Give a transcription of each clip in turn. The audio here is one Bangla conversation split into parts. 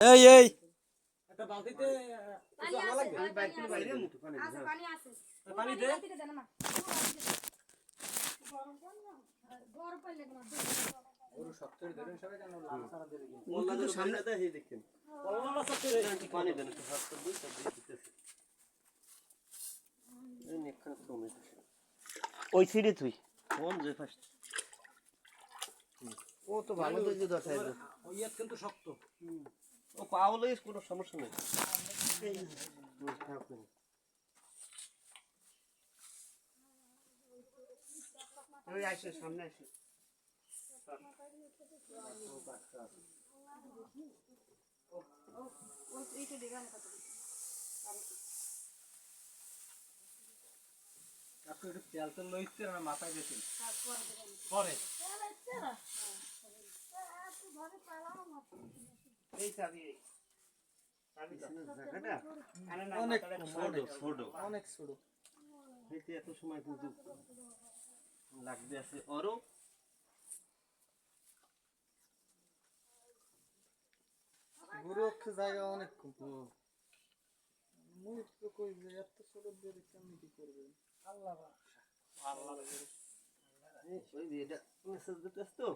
এই এই। একটা বালতিতে পানি আছে লাগবে। ওই পানি আছে। বাইরে মুঠো পানি আছে পানি আছে। পানি ও দে। থেকে দেন না গরম পানি না গরম পানি লাগে না মোল্লা তো সামনে দেয় এই দেখেন। সত্যি একটু পানি দেন একটু হাত তো দুই সব দিয়ে দিতেছে। এই নেকখানে কমে ওই সিঁড়ি তুই। কোন যে ফার্স্ট ও তো ভালো তো যে দশাই ওই কিন্তু শক্ত। ও পাওলেই কোনো সমস্যা নেই। সামনে আসে। এইটা আপনি একটু তেল তেল লইতে না মাথায় দিতেন পরে। এই চাবি অনেক। অনেক ছোট হইতে এত সময় কিন্তু লাগবে আছে। জায়গা অনেক কম। মুই তো কই যে এত ছোট দিয়ে কেমনি কি করবে? এই, ওই এটা মেসেজ দিতেছ তো?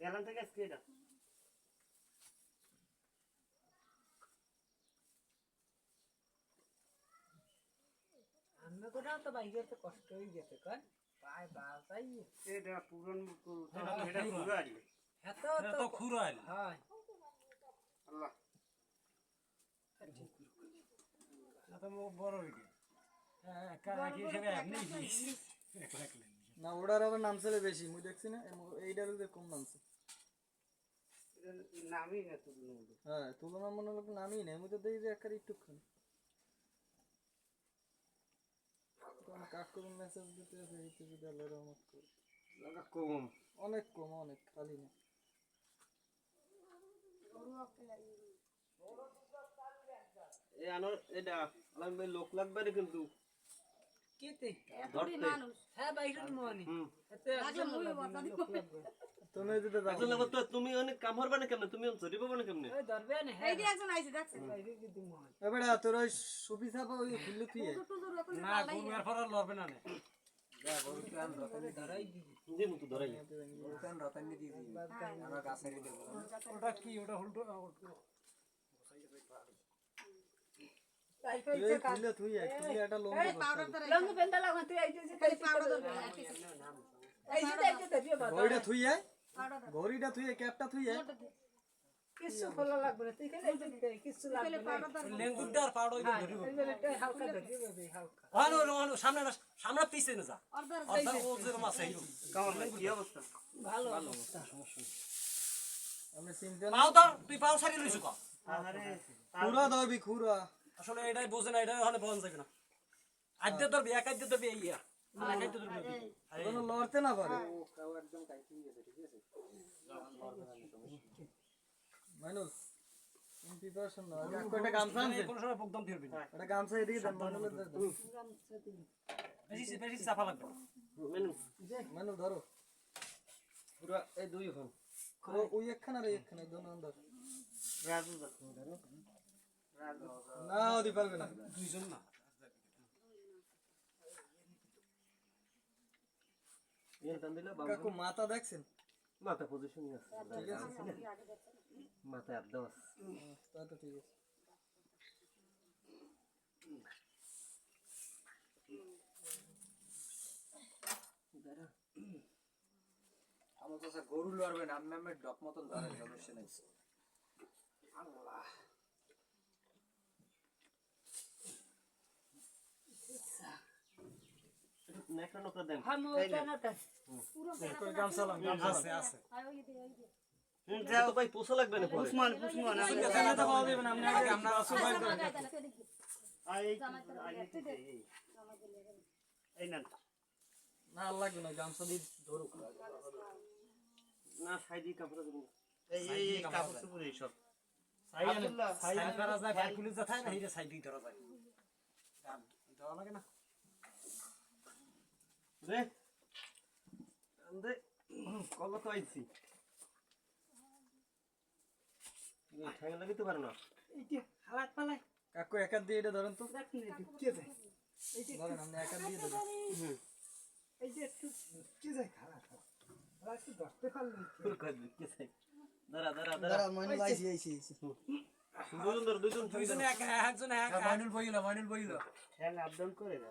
তেলান থেকে আজকে এটা রান্নাঘরটাও তো বাইরে তো কষ্ট হয়ে গেছে কন পায় বাসাই এটা পুরন এটা পুরো আড়ি এত তো তো খুরাইল হয়। আল্লাহ। এটা তো বড় হইছে হ্যাঁ কাকি হিসেবে আপনি না ওটার আবার নাম ছেলে বেশি মুই দেখছি না এইটার কম নামছে নামই না। হ্যাঁ তুলনামূলক নামই নেই মুই তো দেখি যে মেসেজ দিতে আছে যদি আল্লাহ রহমত করে। কম। অনেক কম অনেক খালি না আনোর এটা লাগবে লোক লাগবে কিন্তু। তুমি তো তুমি অনেক কাম হরবে না কেমনে? তুমি চুরি পাবে না কেমনে? ওই ধরবে না এই হ্যাঁ। যে একজন আইছে দেখছেন? বাইরে কিন্তু এবারে তোর ওই সুপি ছাপা ওই খুললে তুই আয়। টুটু টুটু এখন না গরু এর লড়বে না নে। ধরাই দিবি যে মতো ধরাই। ওটা কি? ওটা ঘড়িটা আয়, ক্যাপটা তুই কিছু খোলা লাগবে না। তুই কিছু লাগবে লেঙ্গুরটা আর পাউডার হ্যাঁ ধরিব হালকা ধরিও হালকা। আনো আনো সামনে না সামনে পিছে না যা। অর্ডার অর্থাৎ মাছ আইলো কামাল কি অবস্থা? ভালো অবস্থা। আমি চিনতে না পাও তো তুই পাও সারি লইছু কা? আরে খুরা ধরবি খুরা। আসলে এটাই বোঝে না এটা ওখানে বল যাবে না। আদ্য ধরবি এক আদ্য ধরবি ইয়া। কোনো লড়তে না পারে। মানুষ প্রিপারেশন না একটা গামছা আনছে। কোনো সময় না একটা গামছা এদিকে দেন মানুষের দেন। বেশি বেশি চাপা লাগবে। মানুষ ধরো। পুরো এই দুই ও ওই একখানা আর একখানা দোনো ধর রাজু দা। রাজু না ওদি পারবে না। দুইজন না। এর টান দিলে বাবু। কাকু মাথা দেখছেন? মাথা পজিশন আছে। ঠিক আছে। মাথায় আপ দাও তা তো ঠিক আছে। আমার কাছে গরু লড়বে না আমি ডক মতন ধরেন সমস্যা নেই। নেকড়া নোকড়া দেন গামছা আছে আছে ভাই পোষা লাগবে না উসমান উসমান তো পাওয়া না আগে আমরা এই না লাগবে না গামছা দিয়ে ধরুক না সাইডি কাপড় দেবেন এই কাপড় চোপড় এই সব সাইড সাইড করা যায় ফাইল পুলিশ যা থাকে না এইটা সাইড ধরা যায় দেওয়া লাগে না রে আন্দে কল তো আইছি। ঠ্যাঙ্গা লাগাইতে পারে না। এই যে হালাত পালাই। কাকু এক দিয়ে এটা ধরেন তো। দেখ না এই যে ধরেন আপনি এক দিয়ে ধরেন। এই যে একটু ঢুকিয়ে যায়? খারাপ আর একটু ধরতে পারলে তোর কাজ কে চাই দাঁড়া দাঁড়া দাঁড়া। দাঁড়া মনে লাইছি আইছি আইছি দুজন ধর দুজন দুইজনে এক একজনে এক মাইনুল বইল মাইনুল বইল। ঠ্যাং আপ ডাউন করে না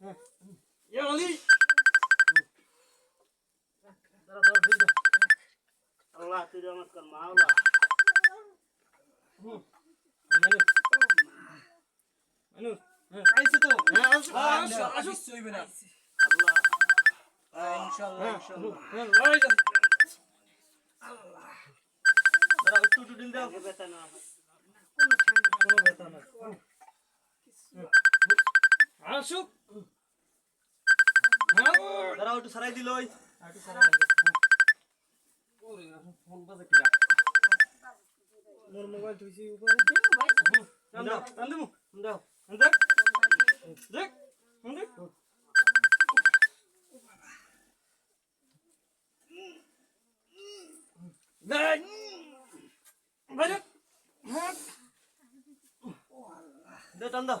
দাঁড়া দাঁড়া দিন আল্লাহ তুই আমার কর মাওলা মানুষ মানুষ আইছে তো আসুক চইবে না আল্লাহ ইনশাআল্লাহ ইনশাআল্লাহ লড়াই যান দাঁড়া একটু একটু দিন দাও বেতানা কোনো ব্যথা নাই আসুক দাঁড়াও একটু সারাই দিল ওই ফোন বাজে কিরা মোর মোবাইল ধুইছি উপরে টান দাও টান দিমু দাও দেখ দেখ দেখ দেখ বাইরে দে টান দাও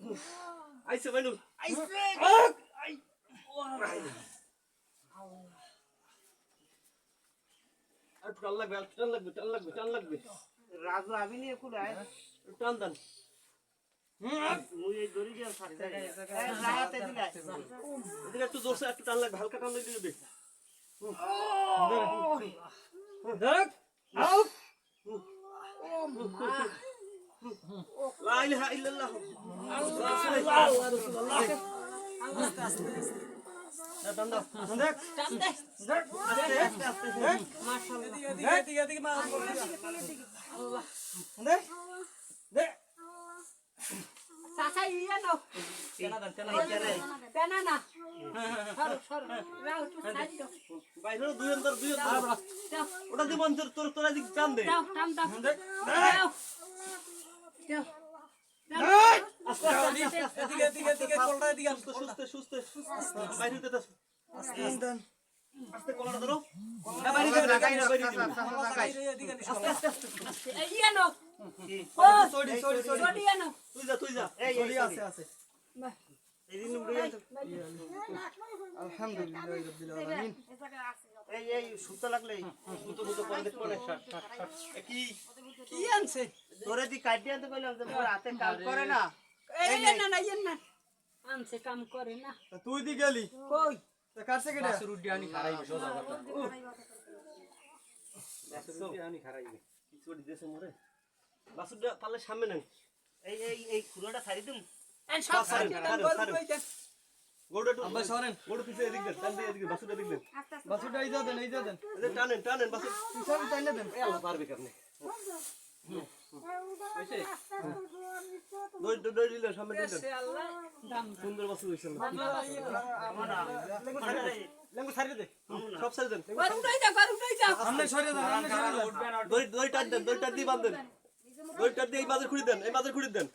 ডিল করে সারিয়ে নিলাম আরে টান বাইনু লাগবে টান লাগবে টান লাগবে টান লাগবে রাজু আমি নিয়ে কুলায় টান দেন মুই এই দড়ি দিয়ে থাকতে রাহাতে দিলাই এদিকে একটু জোরসে একটু টান লাগবে হালকা টান লাগবে দিবে দেখ আউ লা ইলাহা ইল্লাল্লাহ না, টান দাও দেখ দেখ দেখ এদিকে এদিকে এদিকে মা দেখ দেখ চাচা ইয়া নাও টানা দেন টানা পেনা না সরো সরো রাও একটু সাইড দাও বাইরে দুই অন্তর দুই অন্তর ওটা দিব অন্তর তোর তোরা দিক টান দে। টান দাও দেখ দাও দাও তুই যা তুই যা আছে আছে এদিন উড়ে যাচ্ছে আলহামদুলিল্লাহ রাব্বিল আলামিন। এই জায়গায় আছে এই এই সুতো লাগলে দুটো দুটো করে দেখো না শাট শাট শাট কি? কি আনছে? তোরে দি কাটি আনতে কইলাম যে মোর হাতে কাম করে না। এই না না না। আনছে কাম করে না। তুই দি গেলি? কই? পারলে সামনে নেন। এই এই এই খুড়াটা ছাড়ি দিম। এই সব সারেন, সাইড সারেন, দাও সারেন। কই দেন গোড়টা একটু আব্বা সরেন গোড় পিছে এদিক দেন টান দিয়ে বাসুটা এদিক দেন আস্তে আস্তে বাসুটা এই যা দেন এই যা দেন টানেন টানেন বাসু পিছনে টাইনে দেন এ আল্লাহ পারবে কেমনে দই দই দই দিলে সামনে দিয়ে দেন সে সুন্দর বাসু হইছে না লেঙ্গু ছাড়িয়ে দে সব সাইড দেন গরু উঠাই দাও গরু উঠাই দাও আমনে সরে দেন আমনে সরে দেন দই দই টান দেন দই টান দিয়ে বাঁধ দেন দই টান দিয়ে এই বাজার খুঁড়ি দেন এই বাজার খুঁড়ি দেন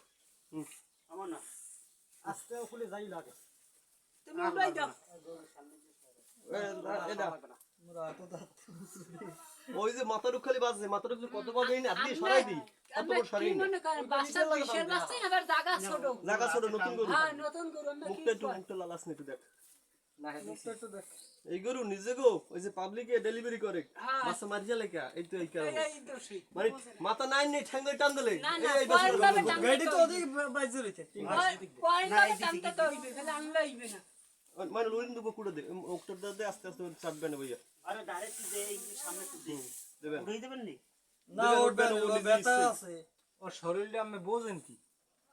আমার না আস্তে খুলে যাই লাগে। তুমি দাও। ওই যে মাথার খালি বাজছে মাথা উপরে কত বাজে না দিয়ে সরাই দিই কত বড় সরাই দিই না মনে করেন বাচ্চা বিশের বাচ্চাই আবার জায়গা ছোট। জায়গা ছোট নতুন গরু। হ্যাঁ নতুন গরু মুখটা একটু মুখটা লালাস না একটু দেখ। এই গরু নিজে গো ওই যে পাবলিকে ডেলিভারি করে হ্যাঁ। বাচ্চা মারি এই তো এই কারণে মানে মাথা নাই নেই ঠ্যাঙ্গে টান দিলে না না এই বাস পয়েন্ট ভাবে টানতে গাড়ি তো তো ওদিকে বাইজে রয়েছে পয়েন্ট টানতে তো হইবে তাহলে আনলে হইবে না মানে লুরিন দেবো কুড়ে দে ওকটার দে আস্তে আস্তে চাপবে না ভাইয়া আরে ডাইরেক্ট যে সামনে তুলতে দেবেন উড়াই দেবেন নি না দেবেন, ওর ও ব্যথা আছে ওর শরীরটা আমি বোঝেন কি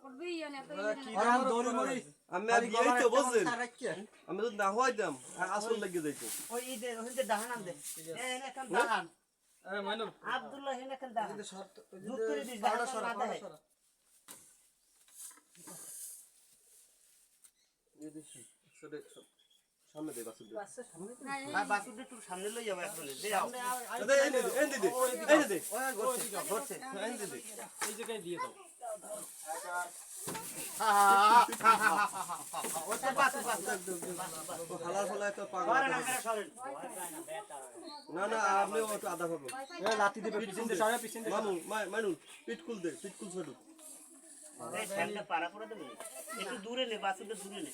উঠবেই না তো কি দৌড়ি মরি আমি আর গিয়ে তো বুঝছেন আমি তো না হইতাম আসল লাগিয়ে যাইতো ওই এই যে ওই যে দাহান দে এ এনে কান দাহান আরে মাইনুল আব্দুল্লাহ এনে কান দাহান এই শর্ট জুত করে দিস দাহান না দেয় সামনে দে বাসু দে আর বাসুদ একটু সামনে লই যাবে এখন দে আও দে এই দে এই দে এই দে ঘটছে এই দে এই জায়গায় দিয়ে দাও একটা না না আপনি আধা পাবো দিবে দে ছোট দূরে নে বাসুদটা দূরে নে।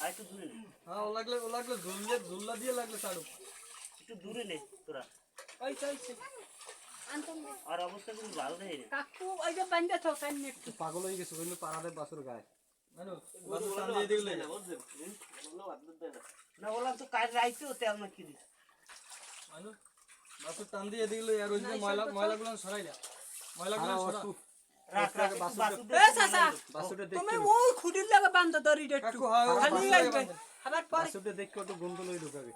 আর একটু দূরে নে। হ্যাঁ ও লাগলে ও লাগলে ঝুললে ঝুল্লা দিয়ে লাগলে ছাড়ো একটু দূরে নে তোরা। ওই। আর অবস্থা কিন্তু ভালো দেয় কাকু ওই যে বান্ধা তো কান একটু পাগল হয়ে গেছে ওইগুলো পাড়াতে বাসুর গায়ে। মাইনুল বাসু টান দিয়ে দিলে না বললাম তো কাজ রাইতে তেল না কি দিস বাসুর টান দিয়ে দিলে আর ওই যে ময়লা ময়লাগুলো সরাইলা ময়লাগুলো সরা। রাখ রাখ একটু বাসুদ এ চাচা বাসুটা তুমি ওই খুঁটির লাগে বান্ধ দড়ি একটু। কাকু হ্যাঁ ও খালি আবার পরে বাসুটা দেখে গন্ধ লই ঢুকাবে।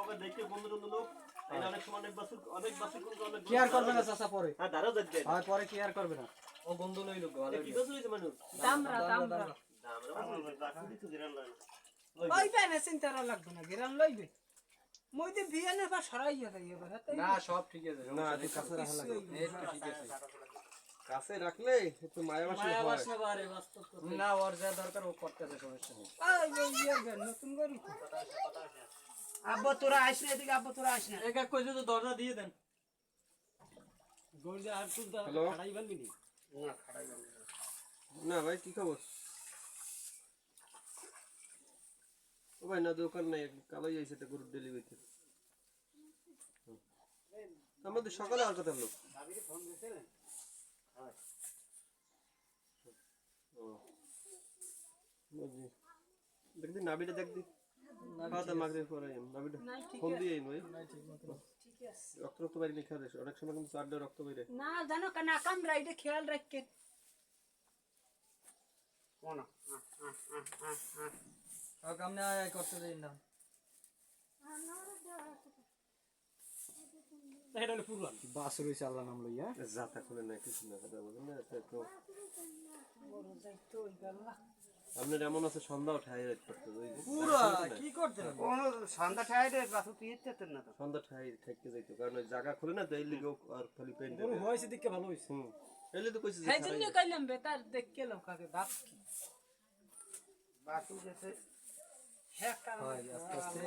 ওকে দেখে বন্ধু বন্ধু লোক। এই অনেক সময় অনেক বাসু অনেক বাসু কিন্তু অনেক কেয়ার করবে না চাচা পরে। হ্যাঁ দাঁড়াও দেখবে আর পরে কেয়ার করবে না। ও গন্ধ লই ভালো কি বাসু হইছে মাইনুল দামরা দামরা। বাসুদ তো গিরান লাগে ওই পানে চিন্তা করা লাগবে না গেরান লইবে। মই তো বিয়ে না বা সরাইয়া এবার না সব ঠিক আছে না কাছে রাখা লাগে। এই ঠিক আছে। কাছে রাখলে একটু মায়াবাসী হয়। বাসনা বারে বাস্তব না ওর যা দরকার ও করতেছে সমস্যা নেই। ওই ওই ইয়ে নতুন তো। আব্বা তোরা আইস না এদিকে আব্বা তোরা আইস না। এক এক কইছে তো দরজা দিয়ে দেন। গরু আর তুলতে হ্যালো? খাড়াই বানবি নি? না ভাই কি খবর? ও ভাই না দোকান নাই কালোই আইছে এটা গরুর ডেলিভারিতে আমাদের সকালে আর কথা হলো। ও। বুঝছি। দেখ দি নাবিটা দেখ দি। খাওয়া দাওয়া মাগরিব পরে আইম। নাবিটা ফোন দিয়ে আইম ভাই রক্ত রক্ত বাইরে নিয়ে খেয়াল অনেক সময় কিন্তু চার রক্ত বাইরে। না জানো কেন কামরা এটা খেয়াল রাখকে। কোনা আর কামনে আয় আয় করতে দেই না। এটা হলো পুরুয়ান বাসুর হইছে আল্লাহ নাম লইয়া? জাতা খুলে না কিছু না কথা বলেন না এটা তো আপনার এমন আছে সন্ধ্যা ঠাই করতে পুরা কি করতে কোন সন্ধ্যা ঠাই রে বাসুদ তুই ইচ্ছে না তো। সন্ধ্যা ঠাই ঠেকতে যাইতো কারণ ওই জায়গা খুলে না তো এই লিগে আর খালি পেন গরু হয়েছে দেখে ভালো হয়েছে। হুম। এলে তো কইছে সেই জন্য কইলাম বেতার দেখকে লোকাকে বাপ কি। বাসুদ গেছে হ্যাঁ কারণ হয়, আস্তে আস্তে।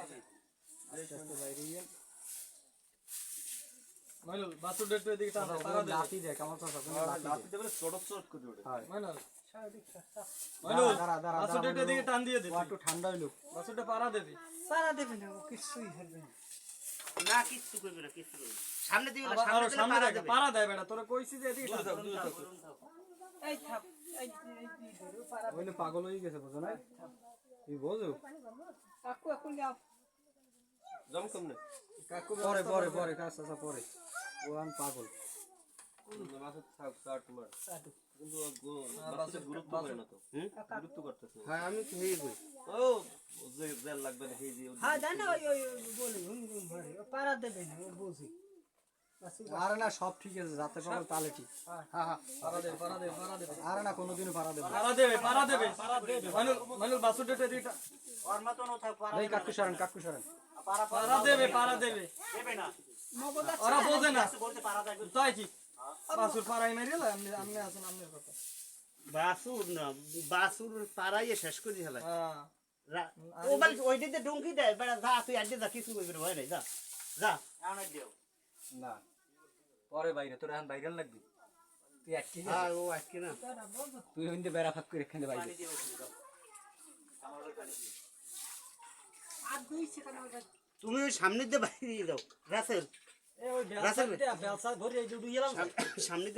আস্তে আস্তে বাইরে গিয়ে। মাইনুল বাসুর ডেট এদিকে টান তারা লাঠি দেখ আমার কথা তুমি লাঠি লাঠি দেবে চড়ক চড়ক করে ওঠে মাইনুল মাইনুল, দাঁড়া দাঁড়া বাসুর ডেট এদিকে টান দিয়ে দে একটু ঠান্ডা হইল। বাসুরটা পাড়া দেবি। সারা দেবে না ও কিছুই হবে না। না কিচ্ছু করবে না কিচ্ছু করবে সামনে দিবে না সামনে দিলে পাড়া দেবে। পাড়া দেয় বেটা তোরা কইছি যে এদিকে টান। থাক দূরে থাক এই থাক এই এই দুই ধরো পাগল হয়ে গেছে বুঝো না? তুই বোঝো। কাকু এখন যাও। জম কম না পরে পরে পরে কাজ আসা পরে। ও পাগল। হ্যাঁ আমি তো হেই কই। ও জেল লাগবে না হ্যাঁ জানো ওই ওই বলে হুম ভরে পারা দেবে না বুঝি আরে না সব ঠিক আছে যাতে পাগল তালে ঠিক। হ্যাঁ। হ্যাঁ দে আরে না কোনোদিনও পারা দেবে। দেবে কাকু সারেন কাকু সারেন। পারা দেবে পারা দেবে। দেবে না। ওরা বোঝে না। দেবে তাই কি বাসুর পাড়াই মারিলে আপনি আপনি আছেন আপনার কথা। বাসুর না বাসুর পাড়াইয়ে শেষ করে হেলা ও বল ওই দিতে ডুঙ্কি দেয় বেড়া যা তুই যা কিছু করবি না ভয় নাই যা। যা। আমার দিও। না। পরে বাইরে তোর এখন বাইরে লাগবি। তুই আজকে হ্যাঁ ও আজকে না। তুই ওইদিকে বেড়া ফাঁক করে এখানে বাইরে। তুমি ওই সামনের দিয়ে বাইরে দিয়ে দাও রাসেল।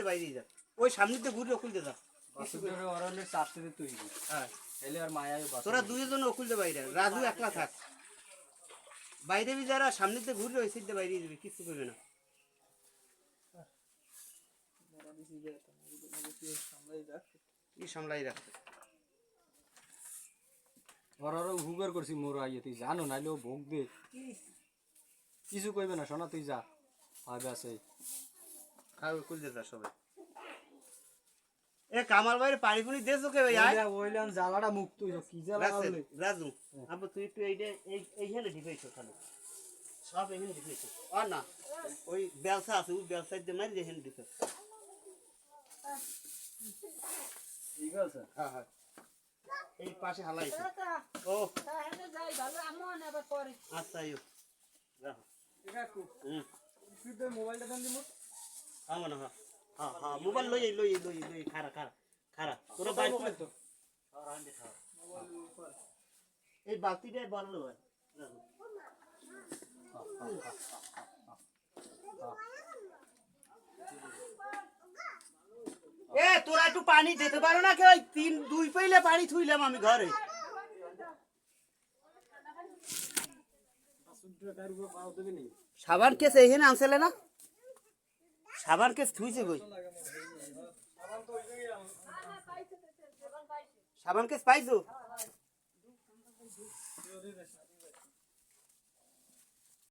বাইরে দাও ওই ঘুরে তৈরি হ্যাঁ। এলে আর মায়া তোরা দুইজন অকুল বাইরে রাজু একলা থাক। বাইরে যারা সামনের দিয়ে ঘুরে ওই বাইরে যাবে কিছু করবে না। কি সামলাই রাখবে ওরারও হুগার করছি মোর আইয়ে তুই জানো নাইলে ও ভোগ দে। কিছু কইবে না শোনা তুই যা। ভাবে আছে। খাও অকুল দিয়ে সবাই। এ কামাল বাইরে পানি পুনি দেছো কে ভাই আয়। ওইলাম জ্বালাটা মুক্ত হইছো কি জ্বালা রাসেল রাজু আব্বু তুই একটু এইটা এই এইখানে ঢিপাইছো খালি। সব এখানে ঢিপাইছো আর না ওই ব্যবসা আছে ওই ব্যবসায় দিয়ে মারি এখানে ঢিপে ঠিক আছে। হ্যাঁ হ্যাঁ। এই পাশে হালাইছে ও। তাহলে যাই ভালো আমিও নেবার পরে। আচ্ছা আইও রাখো। কাকু হুম। মোবাইলটা দেন দিমু। হ্যাঁ মনে হয়। হ্যাঁ হ্যাঁ মোবাইল লই লই লই লই খারা খারা খারা তোরা বাইক মোবাইল তো। এই বড় হয় রাখো। এ তোরা একটু পানি দিতে পারো না কেউ? তিন দুই পাইলে পানি থুইলাম আমি ঘরে। সাবান কেস এখানে আনছিলে না? সাবান কেস থুইছে কই? সাবান কেস পাইছো?